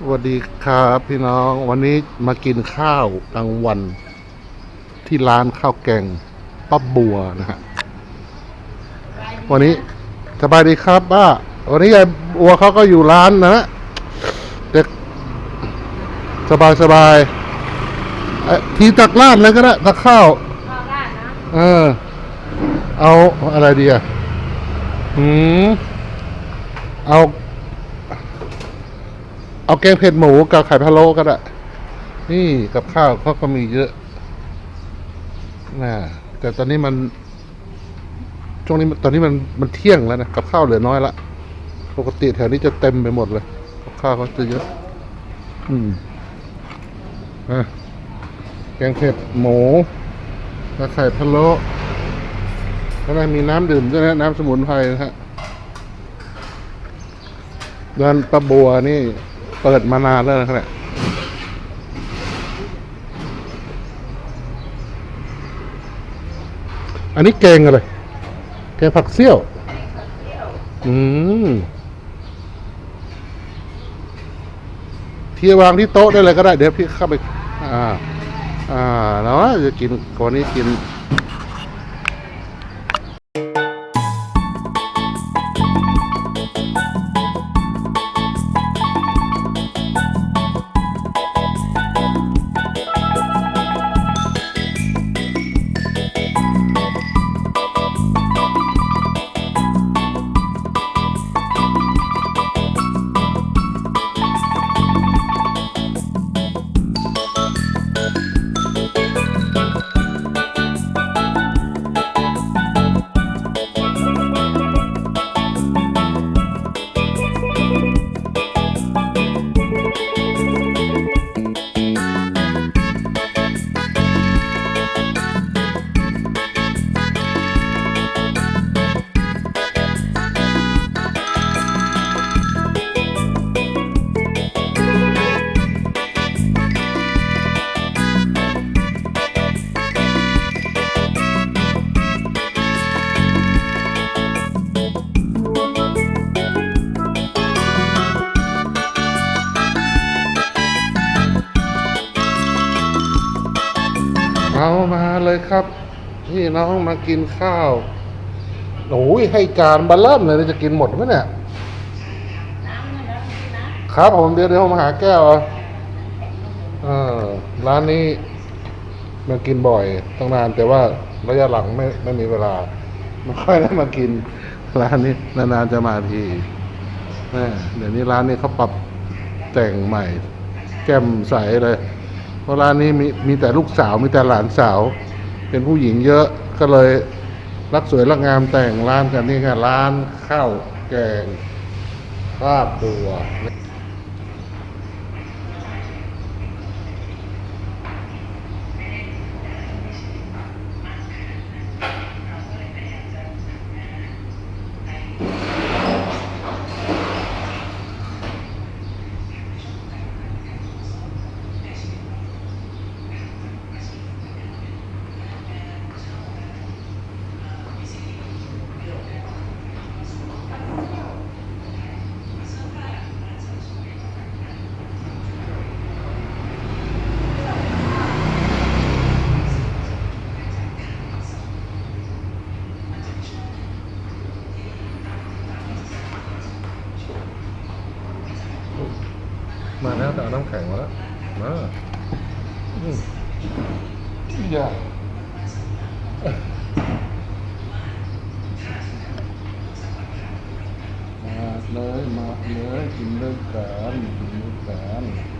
สวัสดีครับพี่น้องวันนี้มากินข้าวกลางวัน ที่ร้านข้าวแกงป้าบัวนะฮะวันนี้สบายดีครับป้าวันนี้ยายบัวเขาก็อยู่ร้านนะเด็กสบายสบายเอ่อทีตักราดเลยก็ได้ตักข้าวข้าวราดนะเออ เอาอะไรดีอะหืมเอา เอาแกงเผ็ดหมูกับไข่พะโล้ก็ได้นี่กับข้าวเขาก็มีเยอะนะแต่ตอนนี้มันช่วงนี้ตอนนี้มันมันเที่ยงแล้วนะกับข้าวเหลือน้อยละปกติแถวนี้จะเต็มไปหมดเลยกับข้าวเขาจะเยอะ อืมอะแกงเผ็ดหมูกับไข่พะโล้แล้วก็มีน้ำดื่มด้วยนะน้ำสมุนไพรนะฮะร้านป้าบัวนี่ เปิดมานานแล้วนะครับเนี่ยอันนี้แกงอะไร แกงผักเสี้ยว อืม ที่วางที่โต๊ะได้เลยก็ได้ เดี๋ยวพี่เข้าไป อ่า อ่าแล้วจะกินวันนี้กิน เอาเลยครับนี่น้องมากินข้าวโอ้ยให้จานบัลเริ่มเลยจะกินหมดไหมเนี่ยครับผมเดี๋ยวเดี๋ยวผมหาแก้วเอาเอร้านนี้มากินบ่อยตั้งนาน แต่ว่าระยะหลังไม่ไม่มีเวลาไม่ค่อยได้มากิน ร้านนี้นานๆจะมาทีแม่เดี๋ยวนี้ร้านนี้เขาปรับแต่งใหม่แจ่มใสเลย เพราะร้านนี้มีมีแต่ลูกสาวมีแต่หลานสาว เป็นผู้หญิงเยอะก็เลยรักสวยรักงามแต่งร้านกันนี่ไงร้านข้าวแกงข้าวตัว มาแล้วแต่เอาน้ำแข็งมาแล้วมาอืมอย่ามาเลยมาเลยกินด้วยกันกินด้วยกัน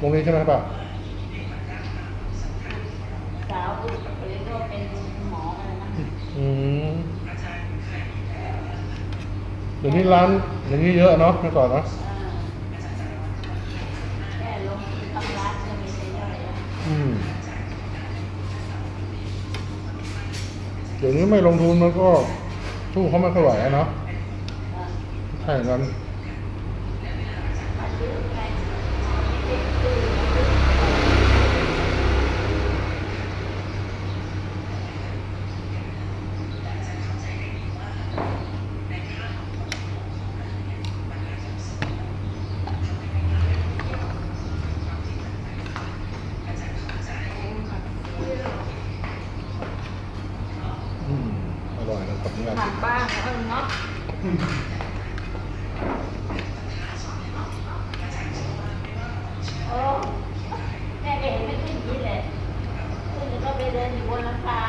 ตรงนี้ใช่ไหมป่ะสาวลูกเรียกว่าเป็นหมออะไรนะอืมเดี๋ยวนี้ร้านอย่างนี้เยอะเนาะเมื่อก่อนเนาะเออแค่ลงทุนทำร้านจะมีใช้ย่อยแล้วอืมเดี๋ยวนี้ไม่ลงทุนมันก็สู้เขาไม่ค่อยไหวอะเนาะเออใช่นั้น มาซื้อไปเด็กซื้อ อื บ่อยนะครับเนี่ยทำบ้างเออเนาะโอ้แม่เห็นไม่ขึ้นอย่างนี้แหละขึ้นแล้วก็ไปเดินอยู่บนหลังคา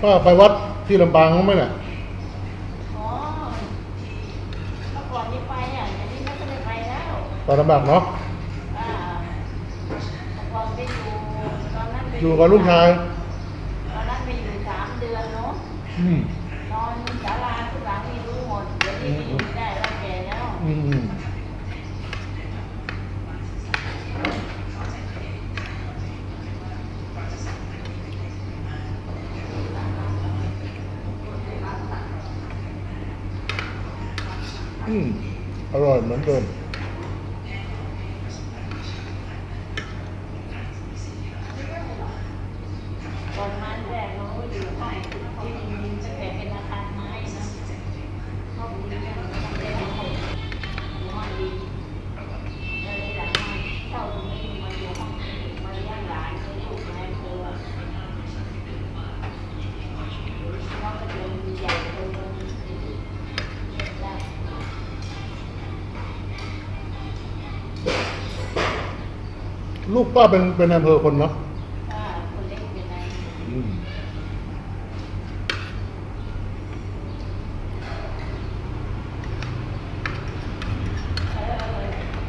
เนี่ยป้าไปวัดที่ลำปางมั้างไหมเนี่ยอ๋อเมื่อก่อนนี่ไปอะเดี๋ยวนี้ไม่ได้ไปแล้วไปลำบากเนาะอ่าเมื่อก่อนไปอยู่ตอนนั้นไปอยู่กับลูกชายตอนนั้นไปอยู่สามเดือนเนาะอืม นอนศาลาทุกหลังไม่รู้หมด เดี๋ยวนี้ไม่อยู่ไม่ได้แล้วแก่แล้ว อืมอืม อร่อยเหมือนเดิม ลูกป้าเป็นเป็นอำเภอคนเนาะ อ่าคนเล็กเป็นไง อืม เออ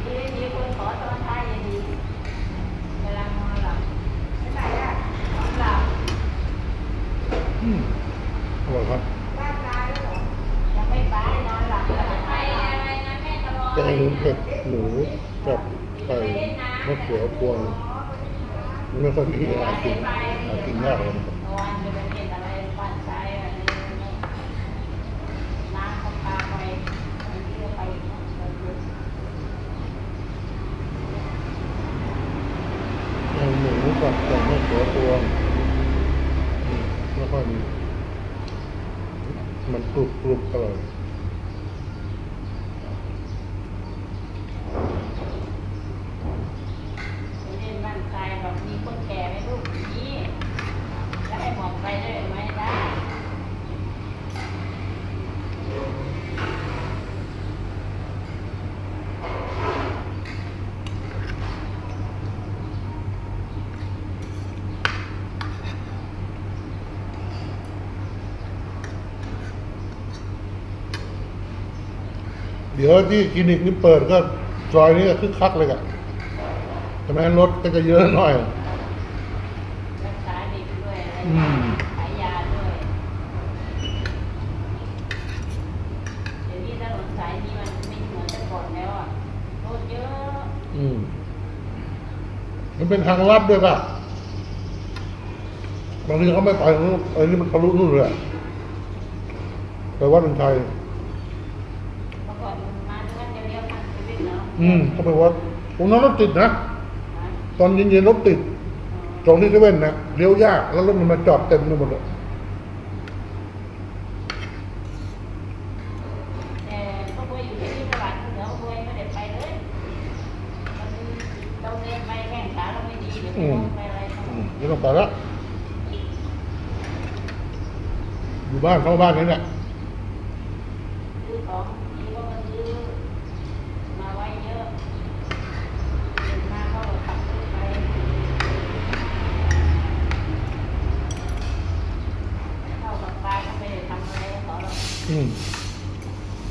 ดีดีคนขอตอนท้ายยังดีเวลานอนหลับไม่ไปอะนอนหลับ อืมอร่อยครับ บ้านตายแล้วเหรอยังไม่ไปนอนหลับแล้วไปอะไรนะแม่ตลอด แกงเผ็ดหมูกับไข่มะเขือพวง ไม่ค่อยมีอะไรกินหากินยากเลยนะครับเมื่อวานจะไปเห็นอะไรบ้านตายอะไรน้ำเขาพาไปวันที่เราไปเนาะเราดูแกงหมูกับไข่มะเขือพวงอืมไม่ค่อยมีมันกรุบกรุบอร่อย ไปเล่นบ้านตายแบบมีคนแก่ไหมลูกนี่แล้วให้หมอกไปด้วยไหมได้ เดี๋ยวที่คลินิกนี่เปิดก็ซอยนี้ก็คึกคักเลยอะใช่ไหมรถก็จะเยอะหน่อย รักษาเด็กด้วยอะไรอืม ขายยาด้วยเดี๋ยวนี้ถนนสายนี้มันไม่เหมือนแต่ก่อนแล้วอะรถเยอะอืม มันเป็นทางลัดด้วยป่ะบางทีเขาไม่ไปนู่นไอ้นี่มันทะลุนู่นเลยอะไปวัดอันชัย เมื่อก่อนมาที่ว่าจะเลี้ยวทางชีวิตเนาะ อืมเขาไปวัดตรงนั้นรถติดนะนะ ตอนเย็นๆรถติดตรงที่เซเว่นนะเลี้ยวยาก แล้วรถมันมาจอดเต็มไปหมดเลยแต่พวกเราอยู่ที่ตลาดเหนือพวกเราไม่ได้ไปเลยมันเราเดินไปแข้งขาเราไม่ดีเดี๋ยวไปลงไปอะไรอืมไม่ต้องไปละอยู่บ้านเข้าบ้านนี่แหละเของดีก็มาซื้อมาไว้เยอะเดินมาก็ขับรถไปเข้ากับปลาก็ไม่ได้ทำอะไรให้เขาหร อืม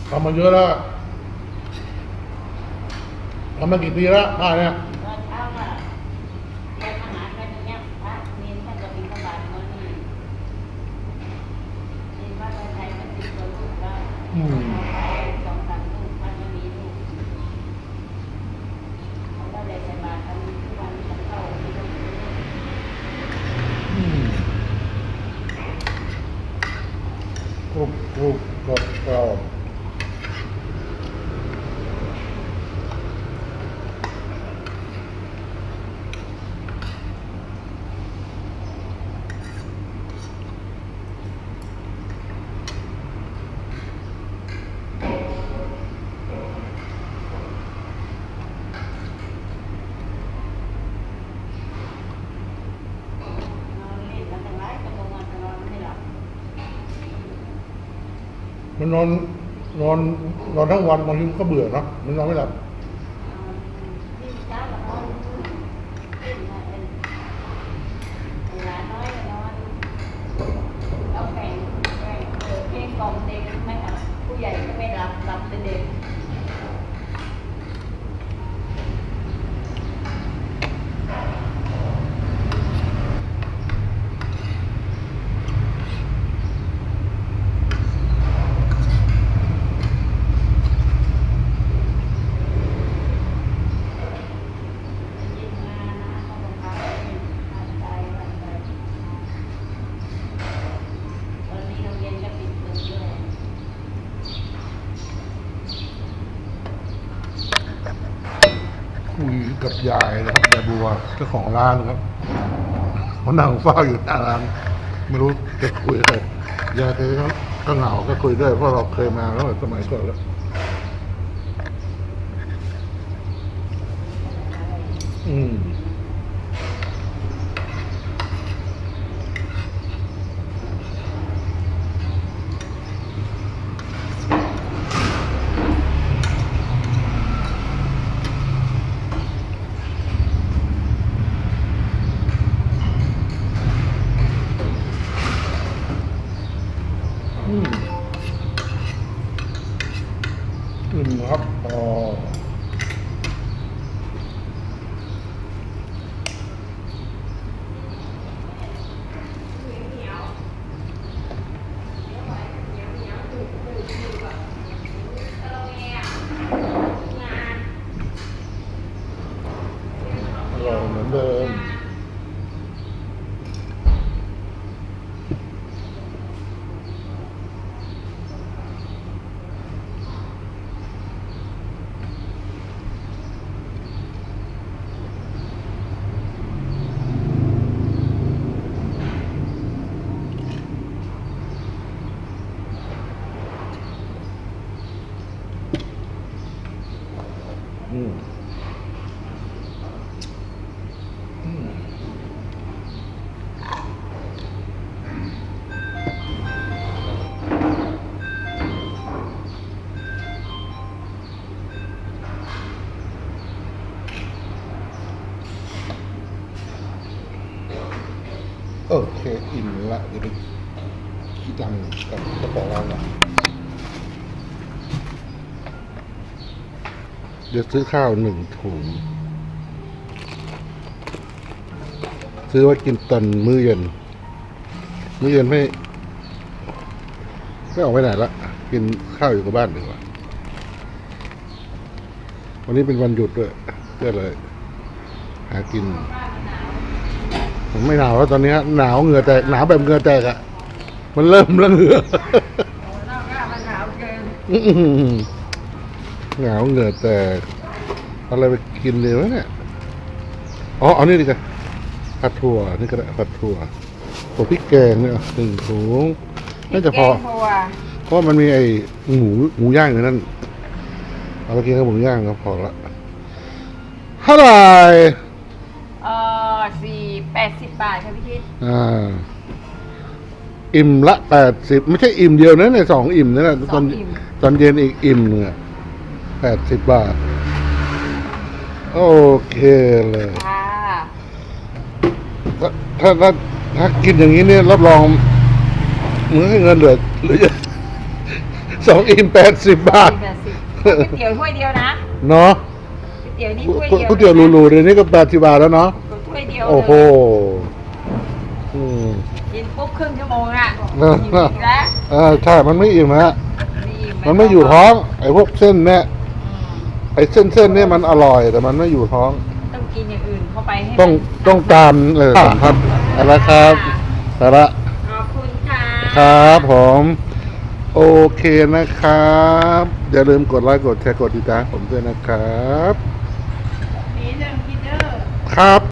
ทำมาเยอะแล้วทำมากี่ปีแล้วบ้าเนี่ย ตอนเช้าอะเรียนอาหารกันอย่างเงี้ยพระเนรท่านจะบิณฑบาตมานี่เรียนว่าไทยมันติดตัวลูกได้ อืม สองสามลูกมันไม่มีลูกเขาก็เลยใส่บาตรกันทุกวันฉันเข้าที่โรงเรียน อืมกรุบกรุบกรอบกรอบ นอนเล่นกันตั้งหลายชั่วโมงอะแต่นอนไม่หลับ มันนอนนอนนอนทั้งวันบางทีมันก็เบื่อเนาะมันนอนไม่หลับ นอนที่เช้าก็นอนเล่นมาเป็นหลานน้อยก็นอนเอาแข่งแข่งเปิดเพลงกล่อมเด็กไม่หลับผู้ใหญ่ก็ไม่หลับหลับแต่เด็ก ยินมานะเขาบอกพาไปทานใจวันไปตอนนี้โรงเรียนก็ปิดเทอมด้วย คุยกับยายนะครับยายบัว เจ้าของร้านครับเขานั่งเฝ้าอยู่หน้าร้านไม่รู้จะคุยอะไรยายเคยก็ก็เหงาก็คุยด้วยเพราะเราเคยมาแล้วสมัยก่อนแล้ว อืม อืมอืมครับอ๋อ อร่อยเหมือนเดิม อืม อืม โอเค อิ่มละเดี๋ยวไปคิดตังค์กับเจ้าของร้านละเดี๋ยวซื้อข้าวหนึ่งถุง ซื้อไว้กินตอนมื้อเย็น มื้อเย็นไม่ ไม่ออกไปไหนละ กินข้าวอยู่กับบ้านดีกว่า วันนี้เป็นวันหยุดด้วยก็เลย หากิน ไม่หนาวแล้วตอนนี้หนาวเหงื่อแตกหนาวแบบเหงื่อแตกอะ่ะ มันเริ่มแล้วเหงื่อนอกจากมันหนาวเกินอื้อหือหนาวเหงื่อแตกเอาอะไรไปกินดีวะเนี่ยอ๋อเอานี่ดีกว่าผัดถั่วนี่ก็ได้ผัดถั่วถั่วพริกแกงเนี่ยหนึ่งถุงน่าจะพอแกงถั่วเพราะมันมีไอ้หมูหมูย่างอยู่นั่นเอาไปกินกับหมูย่างก็พอละเท่าไหร่เอ อสี่แปดสิบบาทค่ะพี่คิดอ่า อิ่มละแปดสิบไม่ใช่อิ่มเดียวนะในสองอิ่มนั่นแหละสตออนงอิ่มตอนเย็นอีกอิ่มหนึ่งแปดสิบบาท โอเคเลย ค่ะถ้าถ้าถ้าถ้ากินอย่างนี้เนี่ยรับรองมึงให้เงินเหลือเหลือสองอิ่มแปดสิบบาท แปดสิบก๋วยเตี๋ยวถ้วยเดียวนะเนาะก๋วยเตี๋ยวนี่ถ้วยเดียวก๋วยเตี๋ยวหรูๆเดี๋ยวนี้ก็แปดสิบบาทแล้วเนาะถ้ วยเดียวโอ้โหเลยอืมกินปุ๊บครึ่งชั่วโมงอะเออหิวอีกแล้วเอ่าใช่มันไม่อิ่มฮะนี่มันไม่อยู่ท้อง ไอ้พวกเส้นเนี่ยอืมไอ้เส้นเส้นๆเนี่ยมันอร่อยแต่มันไม่อยู่ท้อง ต้องกินอย่างอื่นเข้าไปให้ต้องมันต้องตามเออครับเอาละครับเอาละขอบคุณค่ะครับผมโอเคนะครับ อย่าลืมกดไลค์กดแชร์กดติดตามผมด้วยนะครับมีเรื่องคิดเดอร์ครับ